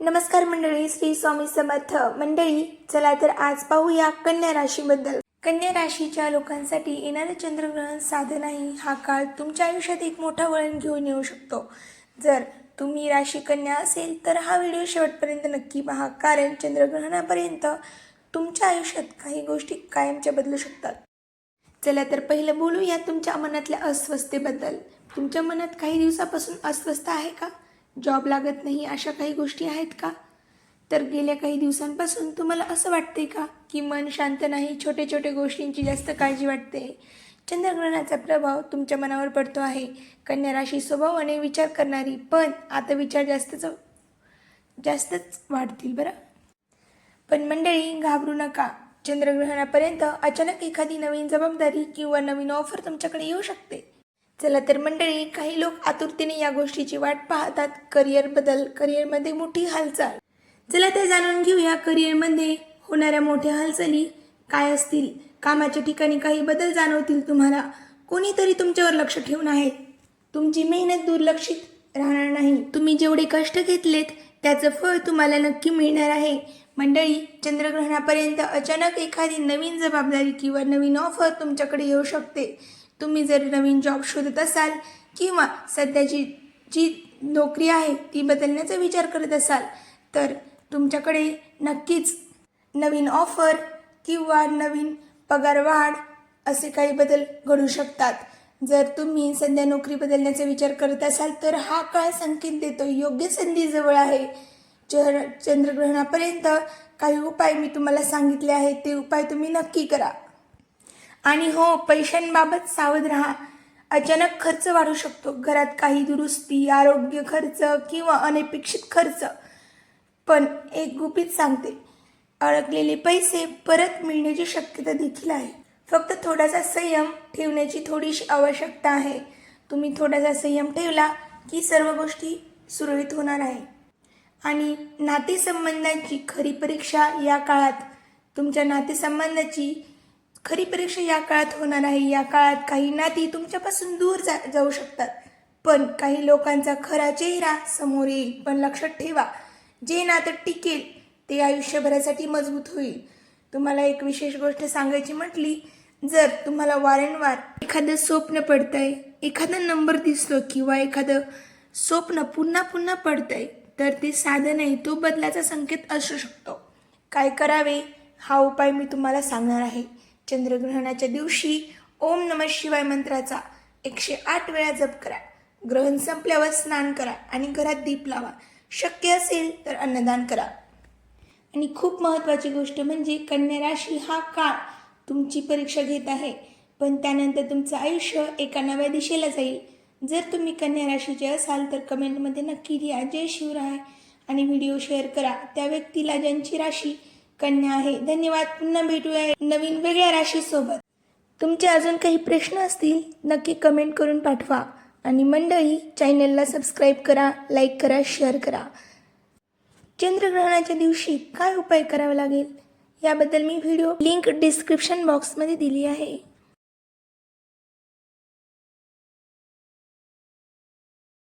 नमस्कार मंडळी श्री स्वामी समर्थ. मंडळी चला तर आज पाहूया कन्या राशीबद्दल. कन्या राशीच्या लोकांसाठी येणारे चंद्रग्रहण साधन आहे. हा काळ तुमच्या आयुष्यात एक मोठा वळण घेऊन येऊ शकतो. जर तुम्ही राशी कन्या असेल तर हा व्हिडिओ शेवटपर्यंत नक्की पहा. कारण चंद्रग्रहणापर्यंत तुमच्या आयुष्यात काही गोष्टी कायमच्या बदलू शकतात. चला तर पहिलं बोलूया तुमच्या मनातल्या अस्वस्थतेबद्दल. तुमच्या मनात काही दिवसापासून अस्वस्थ आहे का? जॉब लागत नाही अशा काही गोष्टी आहेत का? तर गेल्या काही दिवसांपासून तुम्हाला असं वाटते का? की मन शांत नाही छोटे छोटे गोष्टींची जास्त काळजी वाटते? चंद्रग्रहणाचा प्रभाव तुमच्या मनावर पडतो आहे. कन्या राशी स्वभावाने विचार करणारी पण आता विचार जास्तच जास्तच वाढतील बरं? पण मंडळी घाबरू नका. चंद्रग्रहणापर्यंत अचानक एखादी नवीन जबाबदारी किंवा नवीन ऑफर तुमच्याकडे येऊ शकते. चला तर मंडळी काही लोक आतुरतेने या गोष्टीची वाट पाहतात. करिअर बदल करिअरमध्ये मोठी हालचाल. चला ते जाणून घेऊया करिअरमध्ये होणाऱ्या मोठ्या हालचाली काय असतील? कामाच्या ठिकाणी काही बदल जाणवतील तुम्हाला? कोणीतरी तुमच्यावर लक्ष ठेवून आहे. तुमची मेहनत दुर्लक्षित राहणार नाही. तुम्ही जेवढे कष्ट घेतलेत त्याचं फळ तुम्हाला नक्की मिळणार आहे. मंडळी चंद्रग्रहणापर्यंत अचानक एखादी नवीन जबाबदारी किंवा नवीन ऑफर तुमच्याकडे येऊ शकते. तुम्ही जर नवीन जॉब शोधत असाल किंवा सध्याची जी नोकरी आहे ती बदलण्याचा विचार करत असाल तर तुमच्याकडे नक्कीच नवीन ऑफर किंवा नवीन पगारवाढ असे काही बदल घडू शकतात. जर तुम्ही सध्या नोकरी बदलण्याचा विचार करत असाल तर हा काळ संकेत देतो योग्य संधी जवळ आहे. चर चंद्रग्रहणापर्यंत काही उपाय मी तुम्हाला सांगितले आहेत ते उपाय तुम्ही नक्की करा. आणि हो पैशांबाबत सावध राहा. अचानक खर्च वाढू शकतो. घरात काही दुरुस्ती आरोग्य खर्च किंवा अनपेक्षित खर्च. पण एक गुपित सांगते. अडकलेले पैसे परत मिळण्याची शक्यता देखील आहे. फक्त थोडासा संयम ठेवण्याची थोडीशी आवश्यकता आहे. तुम्ही थोडासा संयम ठेवला की सर्व गोष्टी सुरळीत होणार आहे. आणि नातेसंबंधांची खरी परीक्षा या काळात. तुमच्या नातेसंबंधाची खरी परीक्षा या काळात होणार आहे या काळात काही नाती तुमच्यापासून दूर जा जाऊ शकतात. पण काही लोकांचा खरा चेहरा समोर येईल. पण लक्षात ठेवा जे नातं टिकेल ते आयुष्यभरासाठी मजबूत होईल. तुम्हाला एक विशेष गोष्ट सांगायची म्हटली जर तुम्हाला वारंवार एखादं स्वप्न पडतंय एखादा नंबर दिसतो किंवा एखादं स्वप्न पुन्हा पुन्हा पडतंय तर ते साधं नाही तो बदलाचा संकेत असू शकतो. काय करावे? हा उपाय मी तुम्हाला सांगणार आहे. चंद्रग्रहणाच्या दिवशी ओम नम शिवाय मंत्राचा एकशे आठ वेळा जप करा. ग्रहण संपल्यावर स्नान करा आणि घरात दीप लावा. शक्य असेल तर अन्नदान करा. आणि खूप महत्त्वाची गोष्ट म्हणजे कन्या राशी हा काळ तुमची परीक्षा घेत आहे. पण त्यानंतर तुमचं आयुष्य एका नव्या दिशेला जाईल. जर तुम्ही कन्या राशीचे असाल तर कमेंटमध्ये नक्की लिहा. जय शिवराय. आणि व्हिडिओ शेअर करा. त्या व्यक्तीला ज्यांची राशी कन्या आहे. धन्यवाद. पुन्हा भेटूया नवीन वेगळ्या राशीसोबत. तुमचे अजून काही प्रश्न असतील नक्की कमेंट करून पाठवा. आणि मंडळी चॅनलला सबस्क्राईब करा लाईक करा शेअर करा. चंद्रग्रहणाच्या दिवशी काय उपाय करावा लागेल? याबद्दल मी व्हिडिओ लिंक डिस्क्रिप्शन बॉक्समध्ये दिली आहे.